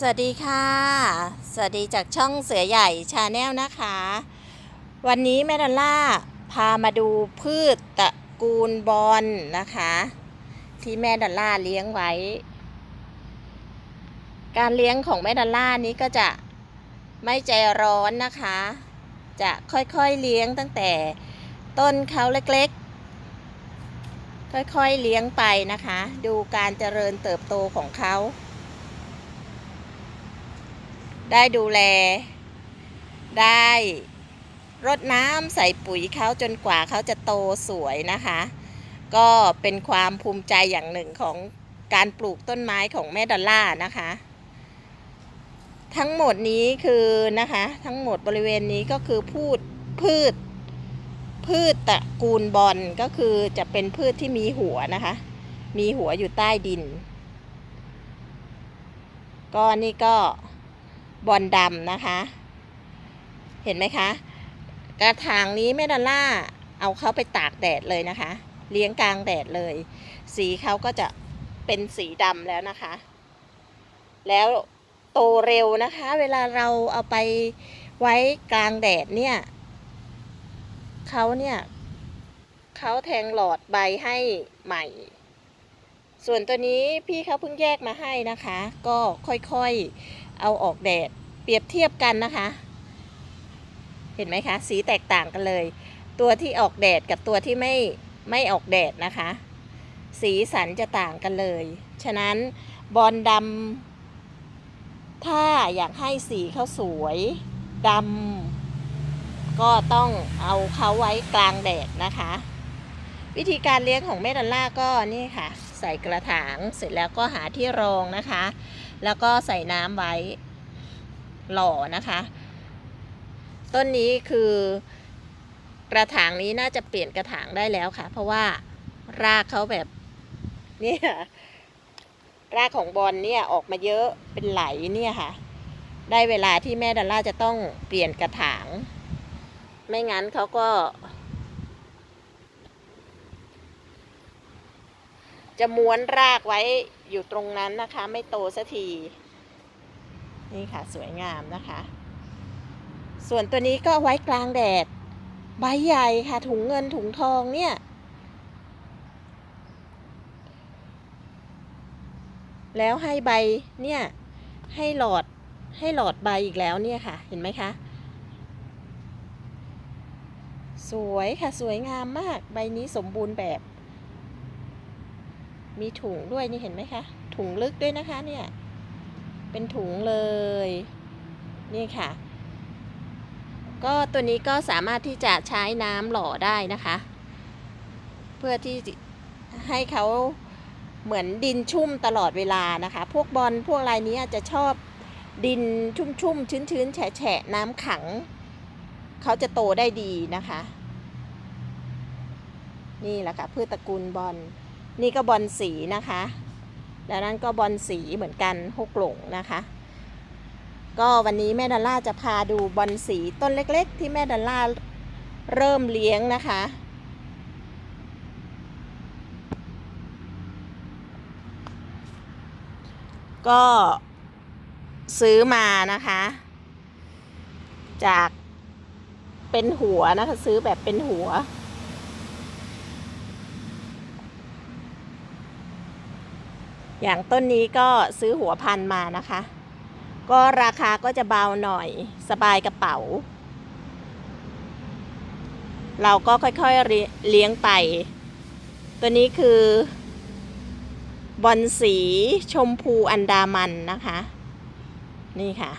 สวัสดีค่ะ สวัสดีจากช่องเสือใหญ่ชาแนลนะคะ วันนี้แม่ดอลล่าพามาดูพืชตระกูลบอลนะคะ ที่แม่ดอลล่าเลี้ยงไว้ การเลี้ยงของแม่ดอลล่านี้ก็จะไม่ใจร้อนนะคะ จะค่อยๆเลี้ยงตั้งแต่ต้นเขาเล็กๆ ค่อยๆเลี้ยงไปนะคะ ดูการเจริญเติบโตของเขา ได้ดูแล ได้รดน้ำใส่ปุ๋ยเขาจนกว่าเขาจะโตสวยนะคะ ก็เป็นความภูมิใจอย่างหนึ่งของการปลูกต้นไม้ของแม่ดอลล่านะคะ ทั้งหมดนี้คือนะคะ ทั้งหมดบริเวณนี้ก็คือพูดพืช พืชตระกูลบอลก็คือจะเป็นพืชที่มีหัวนะคะ มีหัวอยู่ใต้ดิน ก็นี่ก็ บอลดำนะคะ เห็นไหมคะ กระถางนี้แม่ดอลล่าเอาเขาไปตากแดดเลยนะคะ เลี้ยงกลางแดดเลย สีเขาก็จะเป็นสีดำแล้วนะคะ แล้วโตเร็วนะคะ เวลาเราเอาไปไว้กลางแดดเนี่ยเขาเนี่ยเขาแทงหลอดใบให้ใหม่ ส่วนตัวนี้พี่เขาเพิ่งแยกมาให้นะคะ ก็ค่อยๆ เอาออกแดด เปรียบเทียบกันนะคะ เห็นไหมคะ สีแตกต่างกันเลย ตัวที่ออกแดดกับตัวที่ไม่ไม่ออกแดดนะคะ สีสันจะต่างกันเลย ฉะนั้นบอลดำถ้าอยากให้สีเขาสวยดำก็ต้องเอาเขาไว้กลางแดดนะคะ วิธีการเลี้ยงของแม่ดอลล่าก็นี่ค่ะ ใส่กระถางเสร็จแล้วก็หาที่รองนะคะ แล้วก็ใส่น้ำไว้หล่อนะคะ ต้นนี้คือกระถางนี้น่าจะเปลี่ยนกระถางได้แล้วค่ะ เพราะว่ารากเขาแบบเนี่ยรากของบอลเนี่ยออกมาเยอะเป็นไหลเนี่ยค่ะ ได้เวลาที่แม่ดอลล่าจะต้องเปลี่ยนกระถาง ไม่งั้นเขาก็ จะม้วนรากไว้อยู่ตรงนั้นนะคะ ไม่โตสักที นี่ค่ะสวยงามนะคะ ส่วนตัวนี้ก็ไว้กลางแดด ใบใหญ่ค่ะ ถุงเงินถุงทองเนี่ย แล้วให้ใบเนี่ย ให้หลอดให้หลอดใบอีกแล้วเนี่ยค่ะ เห็นไหมคะ สวยค่ะสวยงามมาก ใบนี้สมบูรณ์แบบ มีถุงด้วยนี่เห็นไหมคะ ถุงลึกด้วยนะคะเนี่ย เป็นถุงเลย นี่ค่ะ ก็ตัวนี้ก็สามารถที่จะใช้น้ำหล่อได้นะคะ เพื่อที่ให้เขาเหมือนดินชุ่มตลอดเวลานะคะ พวกบอลพวกอะไรนี้จะชอบดินชุ่มๆ ชื้นๆ แฉะๆ น้ำขัง เขาจะโตได้ดีนะคะ นี่แหละค่ะพืชตระกูลบอล นี่ก็บอลสีนะคะ แล้วนั่นก็บอลสีเหมือนกันหกหลงนะคะ ก็วันนี้แม่ดอลล่าจะพาดูบอลสีต้นเล็กๆ ที่แม่ดอลล่าเริ่มเลี้ยงนะคะ ก็ซื้อมานะคะ จากเป็นหัวนะคะ ซื้อแบบเป็นหัว อย่างต้นนี้ก็ซื้อหัวพันมานะคะ ก็ราคาก็จะเบาหน่อยสบายกระเป๋า เราก็ค่อยๆเลี้ยงไป ตัวนี้คือบอลสีชมพูอันดามันนะคะ นี่ค่ะ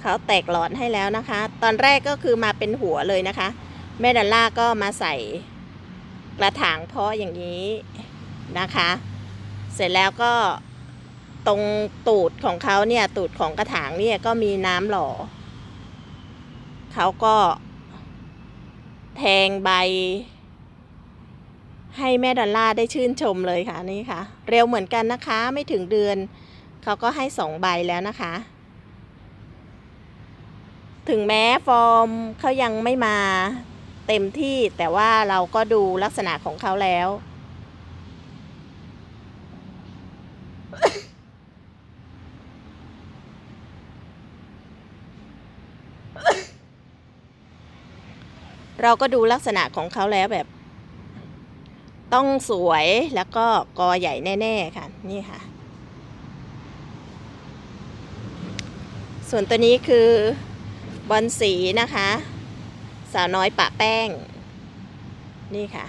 เขาแตกหลอดให้แล้วนะคะ ตอนแรกก็คือมาเป็นหัวเลยนะคะ แม่ดอลล่าก็มาใส่ กระถางเพาะอย่างนี้นะคะ เสร็จแล้วก็ตรงตูดของเขาเนี่ยตูดของกระถางเนี่ยก็มีน้ำหล่อเขาก็แทงใบ ให้แม่ดอลล่าได้ชื่นชมเลยค่ะนี่ค่ะ เร็วเหมือนกันนะคะไม่ถึงเดือน เขาก็ให้สองใบแล้วนะคะ ถึงแม้ฟอร์มเขายังไม่มา เต็มที่แต่ว่าเราก็ดูลักษณะของเขาแล้ว เราก็ดูลักษณะของเขาแล้วแบบ ต้องสวยแล้วก็กอใหญ่แน่ ๆ ค่ะ นี่ค่ะ ส่วนตัวนี้คือบอลสีนะคะ สาวน้อยปะแป้ง นี่ค่ะ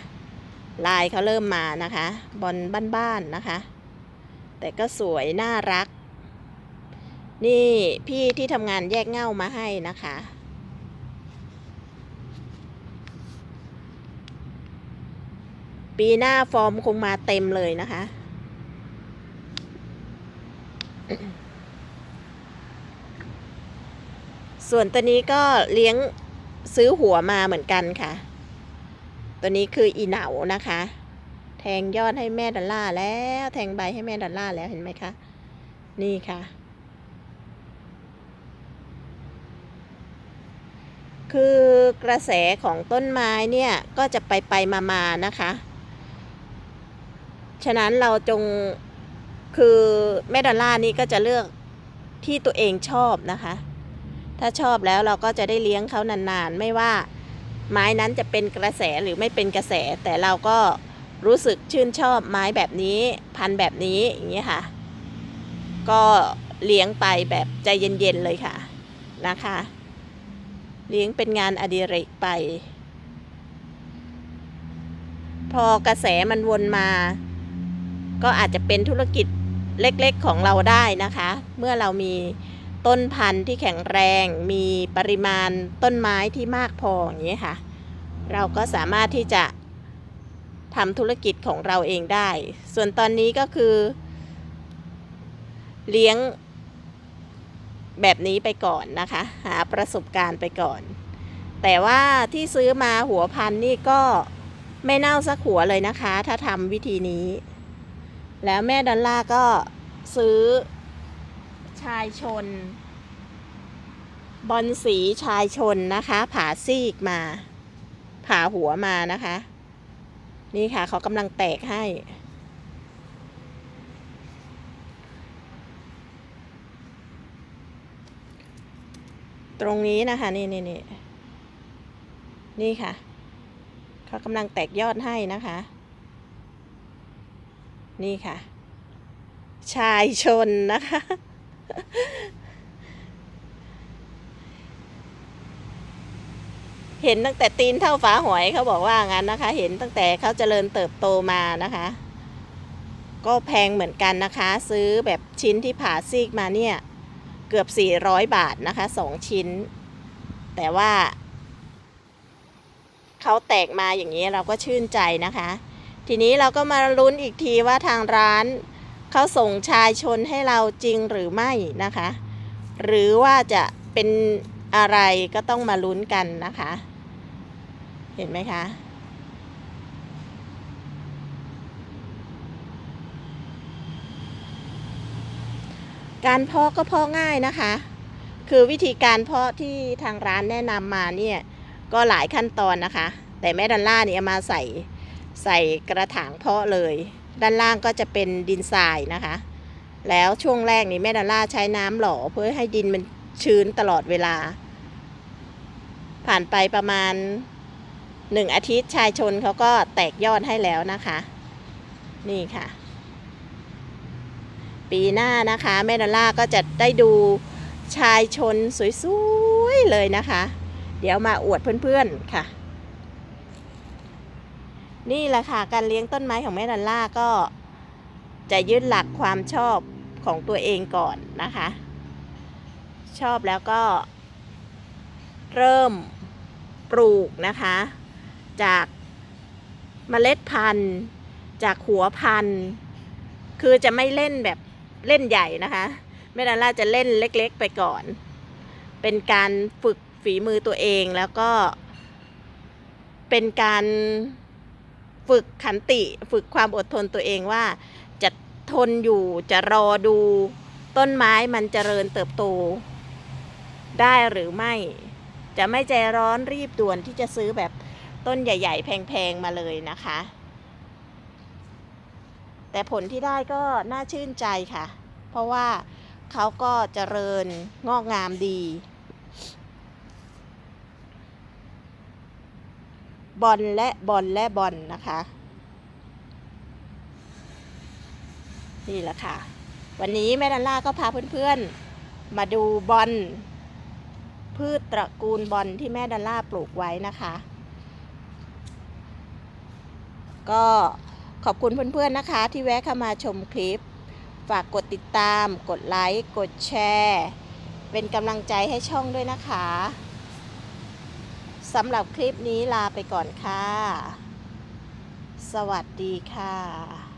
ลายเขาเริ่มมานะคะ บอลบ้านๆนะคะ แต่ก็สวยน่ารัก นี่พี่ที่ทำงานแยกเง่ามาให้นะคะ ปีหน้าฟอร์มคงมาเต็มเลยนะคะส่วนตัวนี้ก็เลี้ยง ซื้อหัวมาเหมือนกันค่ะ ตัวนี้คืออีเหนานะคะ แทงยอดให้แม่ดอลล่าแล้ว แทงใบให้แม่ดอลล่าแล้วเห็นไหมคะ นี่ค่ะ คือกระแสของต้นไม้เนี่ยก็จะไปไปมามานะคะ ฉะนั้นเราจงคือแม่ดอลล่านี่ก็จะเลือกที่ตัวเองชอบนะคะ ถ้าชอบแล้วเราก็จะได้เลี้ยงเขานานๆ ไม่ว่าไม้นั้นจะเป็นกระแสหรือไม่เป็นกระแส แต่เราก็รู้สึกชื่นชอบไม้แบบนี้พันแบบนี้อย่างนี้ค่ะ ก็เลี้ยงไปแบบใจเย็นๆเลยค่ะนะคะ เลี้ยงเป็นงานอดิเรกไป พอกระแสมันวนมา ก็อาจจะเป็นธุรกิจเล็กๆของเราได้นะคะ เมื่อเรามี ต้นพันธุ์ที่แข็งแรง มีปริมาณต้นไม้ที่มากพออย่างนี้ค่ะ เราก็สามารถที่จะทำธุรกิจของเราเองได้ ส่วนตอนนี้ก็คือ เลี้ยงแบบนี้ไปก่อนนะคะ หาประสบการณ์ไปก่อน แต่ว่าที่ซื้อมาหัวพันธุ์นี่ก็ไม่เน่าสักหัวเลยนะคะ ถ้าทำวิธีนี้ แล้วแม่ดอลล่าก็ซื้อ ชายชน บอลสีชายชนนะคะผ่าซีกมาผ่าหัวมานะคะ นี่ค่ะเขากำลังแตกให้ ตรงนี้นะคะ นี่นี่นี่นี่ค่ะ เขากำลังแตกยอดให้นะคะ นี่ค่ะ ชายชนนะคะ เห็นตั้งแต่ตีนเท่าฝาหอยเขาบอกว่างั้นนะคะ เห็นตั้งแต่เขาเจริญเติบโตมานะคะ ก็แพงเหมือนกันนะคะ ซื้อแบบชิ้นที่ผ่าซีกมาเนี่ย เกือบ 400 บาทนะคะสองชิ้น แต่ว่าเขาแตกมาอย่างนี้เราก็ชื่นใจนะคะ ทีนี้เราก็มาลุ้นอีกทีว่าทางร้าน เขาส่งชายชนให้เราจริงหรือไม่นะคะ หรือว่าจะเป็นอะไรก็ต้องมาลุ้นกันนะคะ เห็นไหมคะการเพาะก็เพาะง่ายนะคะ คือวิธีการเพาะที่ทางร้านแนะนำมาเนี่ยก็หลายขั้นตอนนะคะ แต่แม่ดันล่าเนี่ยมาใส่ใส่กระถางเพาะเลย ด้านล่างก็จะเป็นดินทรายนะคะ แล้วช่วงแรกนี่แม่ดันล่าใช้น้ำหล่อเพื่อให้ดินมันชื้นตลอดเวลา ผ่านไปประมาณหนึ่งอาทิตย์ชายชนเขาก็แตกยอดให้แล้วนะคะ นี่ค่ะ ปีหน้านะคะแม่ดอลล่าก็จะได้ดูชายชนสวยๆเลยนะคะ เดี๋ยวมาอวดเพื่อนๆค่ะ นี่แหละค่ะการเลี้ยงต้นไม้ของแม่ดอลล่าก็ จะยึดหลักความชอบของตัวเองก่อนนะคะ ชอบแล้วก็ เริ่มปลูกนะคะ จากเมล็ดพันธุ์ จากหัวพันธุ์ คือจะไม่เล่นแบบเล่นใหญ่นะคะแม่ดาล่าจะเล่นเล็ก ๆ ไปก่อน เป็นการฝึกฝีมือตัวเองแล้วก็เป็นการ ฝึกขันติฝึกความอดทนตัวเองว่าจะทนอยู่จะรอดูต้นไม้มันเจริญเติบโต ได้หรือไม่ จะไม่ใจร้อนรีบด่วนที่จะซื้อแบบต้นใหญ่ ๆ แพง ๆ มาเลยนะคะ แต่ผลที่ได้ก็น่าชื่นใจค่ะ เพราะว่าเขาก็เจริญงอกงามดี บอลและบอลและบอลนะคะ นี่แหละค่ะ วันนี้แม่ดันล่าก็พาเพื่อนๆ มาดูบอลพืชตระกูลบอลที่แม่ดันล่าปลูกไว้นะคะ ก็ขอบคุณเพื่อนๆนะคะ ที่แวะเข้ามาชมคลิป ฝากกดติดตาม กดไลค์ กดแชร์ เป็นกำลังใจให้ช่องด้วยนะคะ สำหรับคลิปนี้ลาไปก่อนค่ะ สวัสดีค่ะ